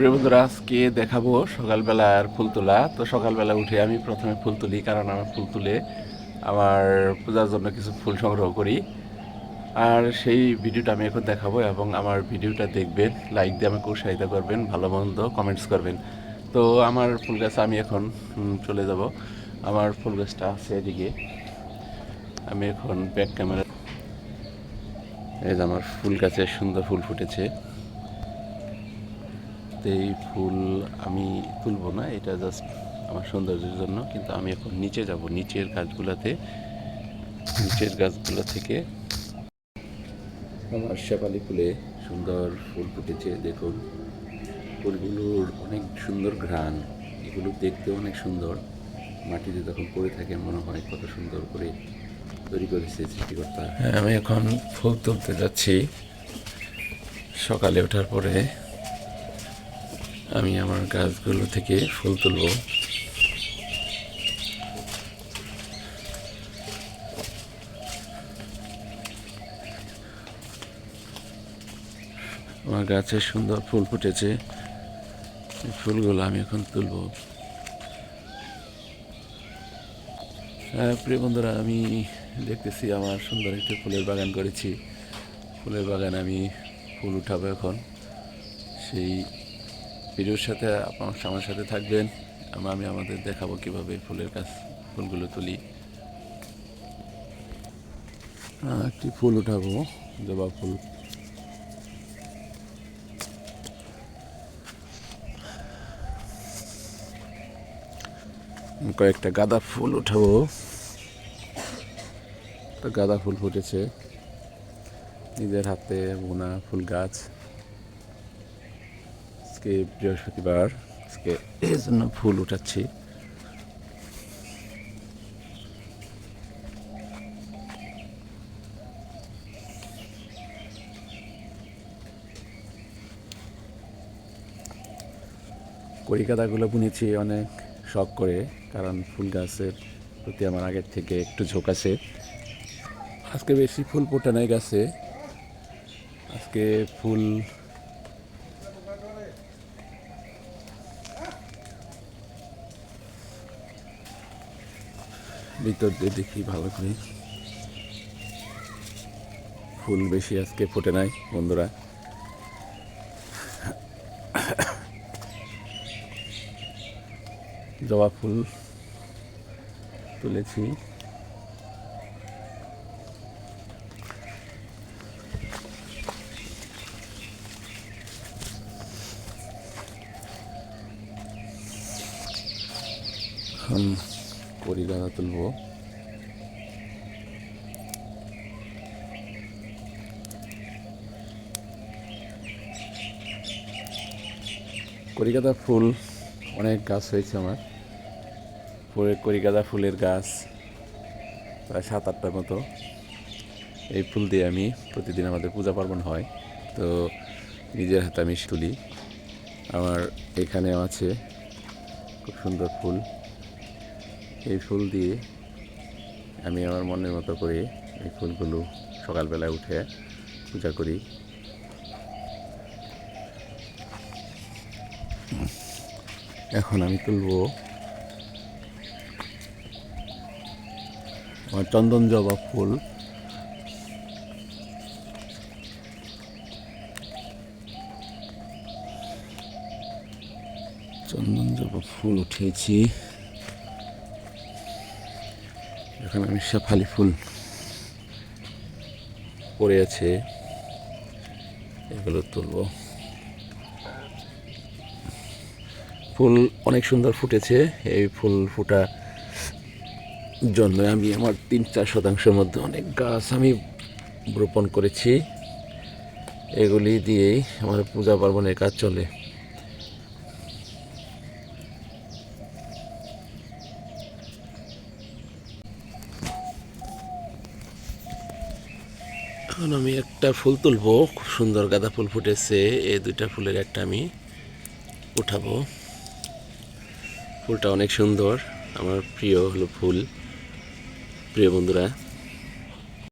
প্রিয় বন্ধুরা, আজকে দেখাবো সকালবেলার ফুল তোলা তো সকালবেলা উঠে আমি প্রথমে ফুল তুলি, কারণ আমার ফুল তুলে আমার পূজার জন্য কিছু ফুল সংগ্রহ করি। আর সেই ভিডিওটা আমি এখন দেখাবো এবং আমার ভিডিওটা দেখবেন লাইক দিয়ে আমাকে উৎসাহিত করবেন, ভালো মন্দ কমেন্টস করবেন। তো আমার ফুল গাছ আমি এখন চলে যাব। আমার ফুল গাছটা আছে এদিকে। আমি এখন ব্যাক ক্যামেরা এই যে আমার ফুল গাছে সুন্দর ফুল ফুটেছে। এই ফুল আমি তুলব না, এটা জাস্ট আমার সৌন্দর্যের জন্য, কিন্তু আমি এখন নিচে যাব, নিচের গাছগুলোতে, নিচের গাছগুলো থেকে। আমার শেপালি ফুলে সুন্দর ফুল ফুটেছে, দেখুন। ফুলগুলোর অনেক সুন্দর ঘ্রাণ, এগুলো দেখতে অনেক সুন্দর। মাটিতে যখন পড়ে থাকে, মনে হয় কত সুন্দর করে তৈরি করেছে সৃষ্টিকর্তা। হ্যাঁ আমি এখন ফুল তুলতে যাচ্ছি। সকালে ওঠার পরে আমি আমার গাছগুলো থেকে ফুল তুলব। আমার গাছে সুন্দর ফুল ফুটেছে। ফুলগুলো আমি এখন তুলব। হ্যাঁ প্রিয় বন্ধুরা, আমি দেখতেছি আমার সুন্দর একটি ফুলের বাগান করেছি। ফুলের বাগান আমি ফুল উঠাবো এখন। সেই ভিডিওর সাথে, আপনার আমার সাথে থাকবেন। আমি আমাদের দেখাবো কীভাবে ফুলের গাছ ফুলগুলো তুলি। একটি ফুল উঠাবো জবা ফুল। কয়েকটা গাঁদা ফুল উঠাবো। গাঁদা ফুল ফুটেছে। নিজের হাতে বোনা ফুল গাছ। আজকে বৃহস্পতিবার, আজকে এই জন্য ফুল উঠাচ্ছি। কড়িকাদাগুলো বুনেছি অনেক শখ করে, কারণ ফুল গাছের প্রতি আমার আগের থেকে একটু ঝোঁক আছে। আজকে বেশি ফুল ফোটে নাই গাছে। আজকে ফুল ভিতর দিয়ে দেখি ভালো করে। ফুল বেশি আজকে ফোটে নাই, বন্ধুরা। জবা ফুল তুলেছি। এখন কড়ি গাঁদা তুলবো। কড়িগাদা ফুল, অনেক গাছ হয়েছে আমার। পরে কড়িগাদা ফুলের গাছ, প্রায় সাত আটটার মতো। এই ফুল দিয়ে আমি প্রতিদিন আমাদের পূজা পার্বণ হয়। তো নিজের হাতে আমি তুলি আমার এখানেও আছে। খুব সুন্দর ফুল। এই ফুল দিয়ে আমি আমার মনের মতো করে এই ফুলগুলো সকালবেলায় উঠে পূজা করি। এখন আমি তুলবো আমার চন্দন জবা ফুল। চন্দন জবা ফুল উঠিয়েছি এখন আমি শেফালি ফুল পড়ে আছে। এগুলো তুলবো। ফুল অনেক সুন্দর ফুটেছে। এই ফুল ফুটা জন্য আমি আমার তিন চার শতাংশের মধ্যে অনেক গাছ আমি রোপণ করেছি। এগুলি দিয়েই আমার পূজা পার্বণের কাজ চলে। এখন আমি একটা ফুল তুলবো। খুব সুন্দর গাঁদা ফুল ফুটেছে। এই দুইটা ফুলের একটা আমি উঠাবো। ফুলটা অনেক সুন্দর। আমার প্রিয় হলো ফুল। প্রিয় বন্ধুরা